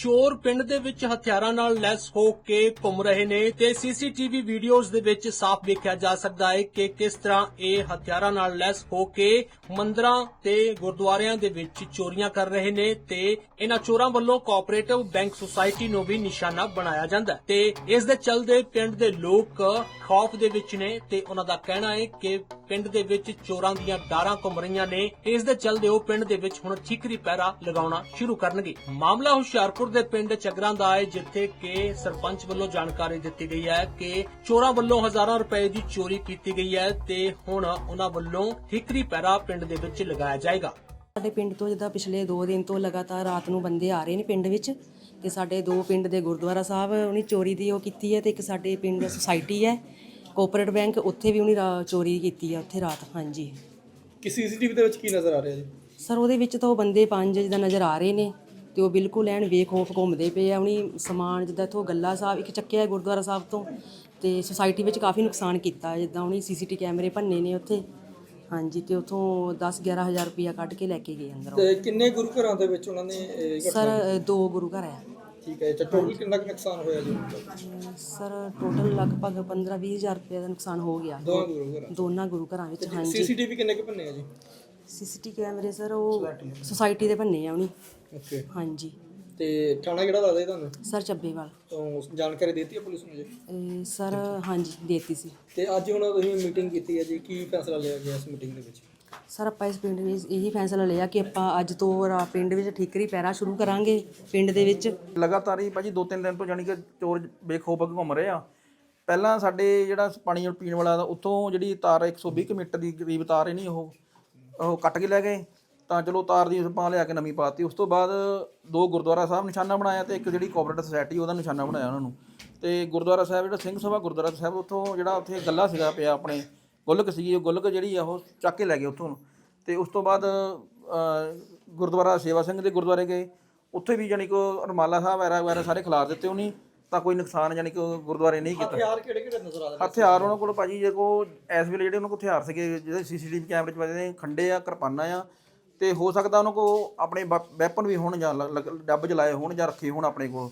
ਚੋਰ ਪਿੰਡ ਦੇ ਵਿੱਚ ਹਥਿਆਰਾਂ ਨਾਲ ਲੈਸ ਹੋ ਕੇ ਘੁੰਮ ਰਹੇ ਨੇ ਤੇ ਸੀਸੀਟੀਵੀ ਵੀਡੀਓਜ਼ ਦੇ ਵਿੱਚ ਸਾਫ਼ ਵੇਖਿਆ ਜਾ ਸਕਦਾ ਹੈ ਕਿ ਕਿਸ ਤਰ੍ਹਾਂ ਇਹ ਹਥਿਆਰਾਂ ਨਾਲ ਲੈਸ ਹੋ ਕੇ ਮੰਦਰਾਂ ਤੇ ਗੁਰਦੁਆਰਿਆਂ ਦੇ ਵਿੱਚ ਚੋਰੀਆਂ ਕਰ ਰਹੇ ਨੇ ਤੇ ਇਹਨਾਂ ਚੋਰਾਂ ਵੱਲੋਂ ਕੋਆਪਰੇਟਿਵ ਬੈਂਕ ਸੁਸਾਇਟੀ ਨੂੰ ਵੀ ਨਿਸ਼ਾਨਾ ਬਣਾਇਆ ਜਾਂਦਾ ਤੇ ਇਸ ਦੇ ਚਲਦੇ ਪਿੰਡ ਦੇ ਲੋਕ ਖੌਫ ਦੇ ਵਿੱਚ ਨੇ ਤੇ ਉਹਨਾਂ ਦਾ ਕਹਿਣਾ ਹੈ ਕਿ ਪਿੰਡ ਦੇ ਵਿੱਚ ਚੋਰਾਂ ਦੀਆਂ ਡਾਰਾਂ ਘੁੰਮ ਰਹੀਆਂ ਨੇ। ਇਸ ਦੇ ਚਲਦੇ ਉਹ ਪਿੰਡ ਦੇ ਵਿੱਚ ਹੁਣ ਠੀਕਰੀ ਪਹਿਰਾ ਲਗਾਉਣਾ ਸ਼ੁਰੂ ਕਰਨਗੇ। ਮਾਮਲਾ ਹੁਸ਼ਿਆਰਪੁਰ ਦੇ ਪਿੰਡ ਚੱਗਰਾਂ ਦਾ ਹੈ, ਜਿੱਥੇ ਕਿ ਸਰਪੰਚ ਵੱਲੋਂ ਜਾਣਕਾਰੀ ਦਿੱਤੀ ਗਈ ਹੈ ਕਿ ਚੋਰਾਂ ਵੱਲੋਂ ਹਜ਼ਾਰਾਂ ਰੁਪਏ ਦੀ ਚੋਰੀ ਕੀਤੀ ਗਈ ਹੈ ਤੇ ਹੁਣ ਉਹਨਾਂ ਵੱਲੋਂ ਠੀਕਰੀ ਪਹਿਰਾ ਪਿੰਡ ਦੇ ਵਿੱਚ ਲਗਾਇਆ ਜਾਏਗਾ। ਸਾਡੇ ਪਿੰਡ ਤੋਂ ਜਿੱਦਾਂ ਪਿਛਲੇ 2 ਦਿਨ ਤੋਂ ਲਗਾਤਾਰ ਰਾਤ ਨੂੰ ਬੰਦੇ ਆ ਰਹੇ ਨੇ ਪਿੰਡ ਵਿੱਚ ਤੇ ਸਾਡੇ ਦੋ ਪਿੰਡ ਦੇ ਗੁਰਦੁਆਰਾ ਸਾਹਿਬ, ਉਹਨੇ ਚੋਰੀ ਦੀ ਉਹ ਕੀਤੀ ਹੈ ਤੇ ਇੱਕ ਸਾਡੇ ਪਿੰਡ ਸੁਸਾਇਟੀ ਹੈ। ਕੋਆਪਰੇਟ ਬੈਂਕ ਉੱਥੇ ਵੀ ਉਹਨੇ ਰਾ- ਚੋਰੀ ਕੀਤੀ ਹੈ ਉੱਥੇ ਰਾਤ ਹਾਂਜੀ। ਕਿ ਸੀਸੀਟੀਵੀ ਦੇ ਵਿੱਚ ਕੀ ਨਜ਼ਰ ਆ ਰਿਹਾ ਜੀ? ਸਰ ਉਹਦੇ ਵਿੱਚ ਤਾਂ ਉਹ ਬੰਦੇ ਪੰਜ ਜਿੱਦਾਂ ਨਜ਼ਰ ਆ ਰਹੇ ਨੇ ਤੇ ਉਹ ਬਿਲਕੁਲ ਐਨ ਬੇਖੌਫ ਘੁੰਮਦੇ ਪਏ ਆ ਉਹਨੇ ਸਮਾਨ ਜਿੱਦਾਂ ਇੱਥੋਂ ਗੱਲਾ ਸਾਹਿਬ ਇੱਕ ਚੱਕਿਆ ਹੈ ਗੁਰਦੁਆਰਾ ਸਾਹਿਬ ਤੋਂ ਤੇ ਸੁਸਾਇਟੀ ਵਿੱਚ ਕਾਫੀ ਨੁਕਸਾਨ ਕੀਤਾ ਜਿੱਦਾਂ ਉਹਨੇ ਸੀਸੀਟੀ ਕੈਮਰੇ ਭੰਨੇ ਨੇ ਉੱਥੇ। ਹਾਂਜੀ ਤੇ ਉਥੋਂ 10 11000 ਰੁਪਇਆ ਕੱਢ ਕੇ ਲੈ ਕੇ ਗਏ ਅੰਦਰੋਂ। ਤੇ ਕਿੰਨੇ ਗੁਰੂ ਘਰਾਂ ਦੇ ਵਿੱਚ ਉਹਨਾਂ ਨੇ ਇਹ ਸਰ ਅ, ਦੋ ਗੁਰੂ ਘਰ ਹੈ ਠੀਕ ਹੈ ਤੇ ਟੋਟਲ ਕਿੰਨਾ ਕੁ ਨੁਕਸਾਨ ਹੋਇਆ ਜੀ? ਸਰ ਟੋਟਲ ਲਗਭਗ 15 20000 ਰੁਪਏ ਦਾ ਨੁਕਸਾਨ ਹੋ ਗਿਆ। ਦੋਵਾਂ ਗੁਰੂ ਘਰਾਂ ਦੋਨਾਂ ਗੁਰੂ ਘਰਾਂ ਵਿੱਚ ਹਾਂਜੀ। ਸੀਸੀਟੀਵੀ ਕਿੰਨੇ ਕੁ ਭੰਨੇ ਆ ਜੀ? ਸੀਸੀਟੀ ਕੈਮਰੇ ਸਰ ਉਹ ਸੁਸਾਇਟੀ ਦੇ ਬੰਨੇ ਆ ਉਹਨੀ। ਓਕੇ ਹਾਂਜੀ। ਤੇ ਥਾਣਾ ਕਿਹੜਾ ਦੱਸਦਾ ਜੀ ਤੁਹਾਨੂੰ? ਸਰ ਚੱਬੇਵਾਲ। ਤੋਂ ਜਾਣਕਾਰੀ ਦਿੱਤੀ ਹੈ ਪੁਲਿਸ ਨੂੰ ਜੀ? ਇਹ ਸਰ ਹਾਂਜੀ ਦੇਤੀ ਸੀ। ਤੇ ਅੱਜ ਹੁਣ ਤੁਸੀਂ ਮੀਟਿੰਗ ਕੀਤੀ ਹੈ ਜੀ ਕੀ ਫੈਸਲਾ ਲਿਆ ਗਿਆ ਇਸ ਮੀਟਿੰਗ ਦੇ ਵਿੱਚ? ਸਰ ਆਪਾਂ ਇਸ ਪਿੰਡ ਵਿੱਚ ਇਹੀ ਫੈਸਲਾ ਲਿਆ ਕਿ ਆਪਾਂ ਅੱਜ ਤੋਂ ਰਾ- ਪਿੰਡ ਵਿੱਚ ਠੀਕਰੀ ਪੈਰਾ ਸ਼ੁਰੂ ਕਰਾਂਗੇ ਪਿੰਡ ਦੇ ਵਿੱਚ। ਲਗਾਤਾਰ ਹੀ ਭਾਜੀ ਦੋ ਤਿੰਨ ਦਿਨ ਤੋਂ ਜਾਨੀ ਕਿ ਚੋਰ ਬੇਖੌਫ ਘੁੰਮ ਰਹੇ ਆ। ਪਹਿਲਾਂ ਸਾਡੇ ਜਿਹੜਾ ਪਾਣੀ ਪੀਣ ਵਾਲਾ ਦਾ ਉੱਥੋਂ ਜਿਹੜੀ ਤਾਰ 120 ਕੁ ਮੀਟਰ ਦੀ ਕਰੀਬ ਤਾਰ ਹੈ ਨਹੀਂ ਉਹ ਉਹ ਕੱਟ ਕੇ ਲੈ ਗਏ। ਤਾਂ ਚਲੋ ਤਾਰ ਦੀ ਆਪਾਂ ਲਿਆ ਕੇ ਨਵੀਂ ਪਾਤੀ। ਉਸ ਤੋਂ ਬਾਅਦ ਦੋ ਗੁਰਦੁਆਰਾ ਸਾਹਿਬ ਨਿਸ਼ਾਨਾ ਬਣਾਇਆ ਤੇ ਇੱਕ ਜਿਹੜੀ ਕੋਆਪਰੇਟਿਵ ਸੁਸਾਇਟੀ ਉਹਦਾ ਨਿਸ਼ਾਨਾ ਬਣਾਇਆ ਉਹਨਾਂ ਨੂੰ। ਤੇ ਗੁਰਦੁਆਰਾ ਸਾਹਿਬ ਜਿਹੜਾ ਸਿੰਘ ਸਭਾ ਗੁਰਦੁਆਰਾ ਸਾਹਿਬ ਉੱਥੋਂ ਜਿਹੜਾ ਉੱਥੇ ਗੱਲਾ ਸੀਗਾ ਪਿਆ ਆਪਣੇ ਗੁੱਲਕ ਸੀਗੀ ਉਹ ਗੁੱਲਕ ਜਿਹੜੀ ਆ ਉਹ ਚੱਕ ਕੇ ਲੈ ਗਏ ਉੱਥੋਂ। ਤੇ ਉਸ ਤੋਂ ਬਾਅਦ ਗੁਰਦੁਆਰਾ ਸੇਵਾ ਸਿੰਘ ਦੇ ਗੁਰਦੁਆਰੇ ਗਏ। ਉੱਥੇ ਵੀ ਜਾਨੀ ਕੋ ਰਮਾਲਾ ਸਾਹਿਬ ਵਗੈਰਾ ਵਗੈਰਾ ਸਾਰੇ ਖਿਲਾਰ ਦਿੱਤੇ ਉਹਨੀ ਤਾਂ ਕੋਈ ਨੁਕਸਾਨ ਜਾਨੀ ਕਿ ਗੁਰਦੁਆਰੇ ਨਹੀਂ ਕੀਤਾ। ਹਥਿਆਰ ਕਿਹੜੇ ਕਿਹੜੇ ਨਜ਼ਰ ਆ ਰਹੇ ਹਥਿਆਰ ਉਹਨਾਂ ਕੋਲ ਭਾਜੀ ਜੇ ਕੋ ਇਸ ਵੇਲੇ ਜਿਹੜੇ ਉਹਨਾਂ ਕੋਲ ਹਥਿਆਰ ਸੀਗੇ ਜਿਹੜੇ ਸੀਸੀਟੀਵੀ ਕੈਮਰੇ 'ਚ ਵੱਜਦੇ ਨੇ ਖੰਡੇ ਆ ਕਿਰਪਾਨਾਂ ਆ ਤੇ ਹੋ ਸਕਦਾ ਉਹਨਾਂ ਕੋ ਆਪਣੇ ਵੈਪਨ ਵੀ ਹੋਣ ਜਾਂ ਡੱਬ ਜਲਾਏ ਹੋਣ ਜਾਂ ਰੱਖੇ ਹੋਣ ਆਪਣੇ ਕੋਲ।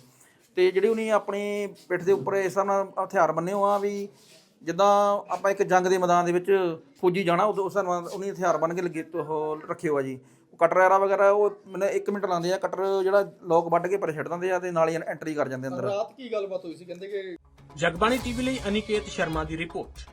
ਤੇ ਜਿਹੜੀ ਉਹਨੇ ਆਪਣੀ ਪਿੱਠ ਦੇ ਉੱਪਰ ਇਸ ਹਿਸਾਬ ਨਾਲ ਹਥਿਆਰ ਬੰਨੇ ਹੋ ਆ ਵੀ ਜਿੱਦਾਂ ਆਪਾਂ ਇੱਕ ਜੰਗ ਦੇ ਮੈਦਾਨ ਦੇ ਵਿੱਚ ਫੌਜੀ ਜਾਣਾ ਉਦੋਂ ਉਸ ਹਿਸਾਬ ਨਾਲ ਉਹਨੇ ਹਥਿਆਰ ਬੰਨ ਕੇ ਲੱਗੇ ਉਹ ਰੱਖੇ ਹੋ ਆ ਜੀ। ਕਟਰ ਐਰਾ ਵਗੈਰਾ ਉਹ ਮੈਨੂੰ 1 ਮਿੰਟ ਲਾਉਂਦੇ ਆ ਕਟਰ ਜਿਹੜਾ ਲੋਕ ਵੱਢ ਕੇ ਪਰ ਛੱਡ ਦਿੰਦੇ ਆ ਤੇ ਨਾਲ ਹੀ ਐਂਟਰੀ ਕਰ ਜਾਂਦੇ ਅੰਦਰ। ਰਾਤ ਕੀ ਗੱਲਬਾਤ ਹੋਈ ਸੀ? ਕਹਿੰਦੇ ਕਿ ਜਗਬਾਣੀ ਟੀਵੀ ਲਈ ਅਨਿਕੇਤ ਸ਼ਰਮਾ ਦੀ ਰਿਪੋਰਟ।